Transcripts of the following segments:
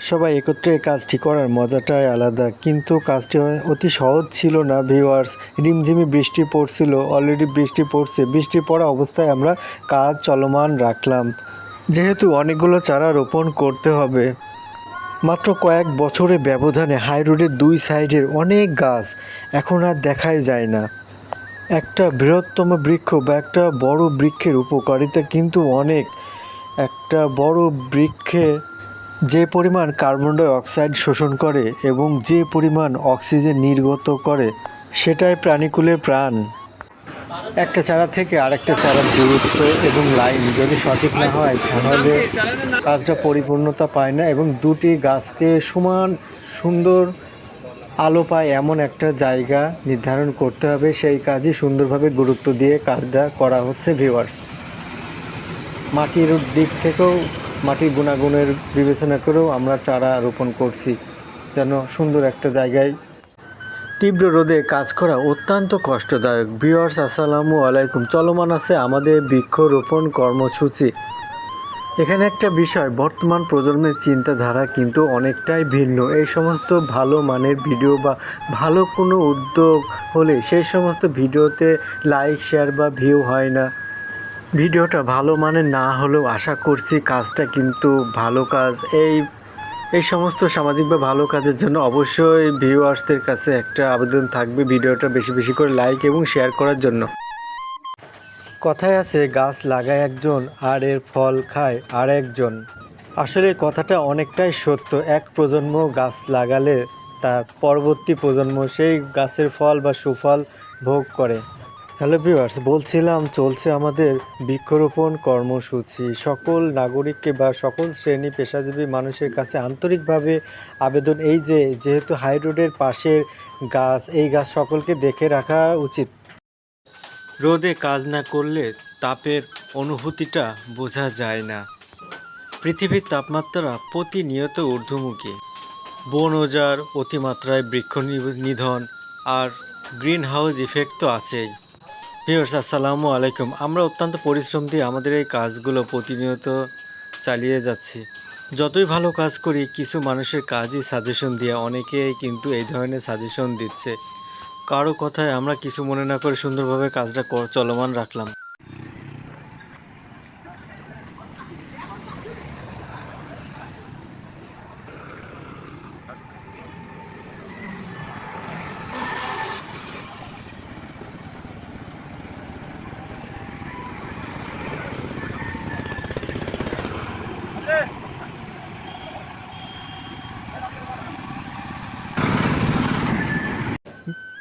সবাই একত্রে কাজটি করার মজাটাই আলাদা, কিন্তু কাজটি অতি সহজ ছিল না ভিউয়ার্স রিমঝিমি বৃষ্টি পড়ছিল অলরেডি বৃষ্টি পড়ছে। বৃষ্টি পড়া অবস্থায় আমরা কাজ চলমান রাখলাম। যেহেতু অনেকগুলো চারা রোপণ করতে হবে। মাত্র কয়েক বছরের ব্যবধানে হাই রোডের দুই সাইডের অনেক গাছ এখন আর দেখাই যায় না। একটা বৃহত্তম বৃক্ষ বা একটা বড় বৃক্ষের উপকারিতা কিন্তু অনেক। একটা বড় বৃক্ষে যে পরিমাণ কার্বন ডাই অক্সাইড শোষণ করে এবং যে পরিমাণ অক্সিজেন নির্গত করে, সেটাই প্রাণীকুলের প্রাণ। একটা চারা থেকে আরেকটা চারার দূরত্ব এবং লাইন যদি সঠিক না হয়, তাহলে কাজটা পরিপূর্ণতা পায় না এবং দুটি গাছকে সমান সুন্দর আলো পায় এমন একটা জায়গা নির্ধারণ করতে হবে। সেই কাজই সুন্দরভাবে গুরুত্ব দিয়ে কাজটা করা হচ্ছে ভিউয়ার্স মাটির দিক থেকেও মাটির গুণাগুণের বিবেচনা করেও আমরা চারা রোপণ করছি, যেন সুন্দর একটা জায়গায়। তীব্র রোদে কাজ করা অত্যন্ত কষ্টদায়ক। ভিউয়ার্স আসসালামু আলাইকুম। চলমান আছে আমাদের বৃক্ষরোপণ কর্মসূচি। এখানে একটা বিষয়, বর্তমান প্রজন্মের চিন্তাধারা কিন্তু অনেকটাই ভিন্ন। এই সমস্ত ভালো মানের ভিডিও বা ভালো কোনো উদ্যোগ হলে সেই সমস্ত ভিডিওতে লাইক শেয়ার বা ভিউ হয় না। ভিডিওটা ভালো মানের না হলেও আশা করছি কাজটা কিন্তু ভালো কাজ। এই এই সমস্ত সামাজিক বা ভালো কাজের জন্য অবশ্যই ভিউয়ার্সদের কাছে একটা আবেদন থাকবে ভিডিওটা বেশি বেশি করে লাইক এবং শেয়ার করার জন্য। কথায় আছে, গাছ লাগায় একজন, আর এর ফল খায় আর একজন আসলে কথাটা অনেকটাই সত্য। এক প্রজন্ম গাছ লাগালে তার পরবর্তী প্রজন্ম সেই গাছের ফল বা সুফল ভোগ করে। হ্যালো ভিউয়ার্স বলছিলাম চলছে আমাদের বৃক্ষরোপণ কর্মসূচি। সকল নাগরিককে বা সকল শ্রেণি পেশাজীবী মানুষের কাছে আন্তরিকভাবে আবেদন এই যে, যেহেতু হাই রোডের পাশের গাছ, এই গাছ সকলকে দেখে রাখা উচিত। রোদে কাজ না করলে তাপের অনুভূতিটা বোঝা যায় না। পৃথিবীর তাপমাত্রা প্রতিনিয়ত ঊর্ধ্বমুখী। বন ওজার অতিমাত্রায় বৃক্ষ নিধন আর গ্রিন হাউস ইফেক্ট তো আছেই। ভিউয়ার্স আসসালামু আলাইকুম। আমরা অত্যন্ত পরিশ্রম দিয়ে আমাদের এই কাজগুলো প্রতিনিয়ত চালিয়ে যাচ্ছি। যতই ভালো কাজ করি, কিছু মানুষের কাজই সাজেশন দিয়ে অনেকেই কিন্তু এই ধরনের সাজেশন দিচ্ছে। কারও কথায় আমরা কিছু মনে না করে সুন্দরভাবে কাজটা চলমান রাখলাম।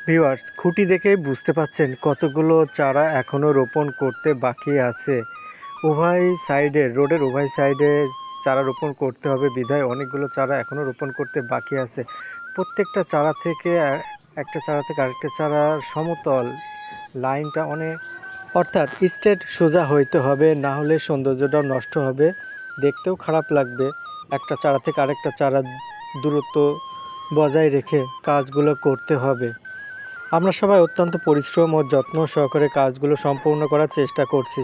ভিউয়ার্স খুঁটি দেখেই বুঝতে পাচ্ছেন কতগুলো চারা এখনও রোপণ করতে বাকি আছে। উভয় সাইডে, রোডের উভয় সাইডে চারা রোপণ করতে হবে। বিধায় অনেকগুলো চারা এখনও রোপণ করতে বাকি আছে। প্রত্যেকটা চারা থেকে একটা চারা থেকে আরেকটা চারার সমতল লাইনটা অনেক অর্থাৎ স্টেট সোজা হইতে হবে, না হলে সৌন্দর্যটাও নষ্ট হবে। দেখতেও খারাপ লাগবে। একটা চারা থেকে আরেকটা চারা দূরত্ব বজায় রেখে কাজগুলো করতে হবে। আমরা সবাই অত্যন্ত পরিশ্রম ও যত্ন সহকারে কাজগুলো সম্পূর্ণ করার চেষ্টা করছি।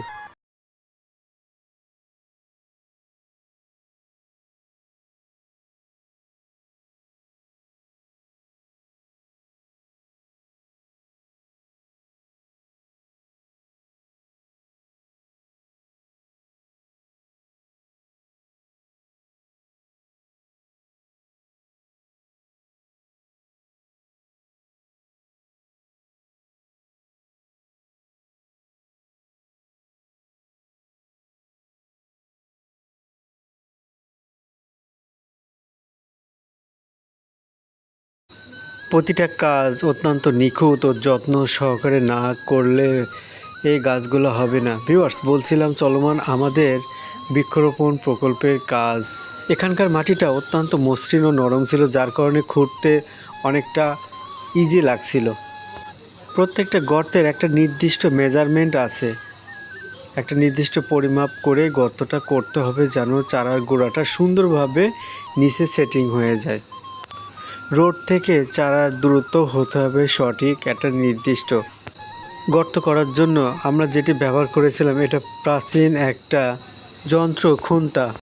প্রতিটা কাজ অত্যন্ত নিখুঁত ও যত্ন সহকারে না করলে এই গাছগুলো হবে না। ভিউয়ার্স বলছিলাম চলমান আমাদের বৃক্ষরোপণ প্রকল্পের কাজ। এখানকার মাটিটা অত্যন্ত মসৃণ ও নরম ছিল, যার কারণে খুঁড়তে অনেকটা ইজি লাগছিল। প্রত্যেকটা গর্তের একটা নির্দিষ্ট মেজারমেন্ট আছে। একটা নির্দিষ্ট পরিমাপ করে গর্তটা করতে হবে যেন চারার গোড়াটা সুন্দরভাবে নিচে সেটিং হয়ে যায়। রোড থেকে চারার দূরত্ব হতে হবে সঠিক একটা নির্দিষ্ট। গর্ত করার জন্য আমরা যেটি ব্যবহার করেছিলাম, এটা প্রাচীন একটা যন্ত্র খুন্তা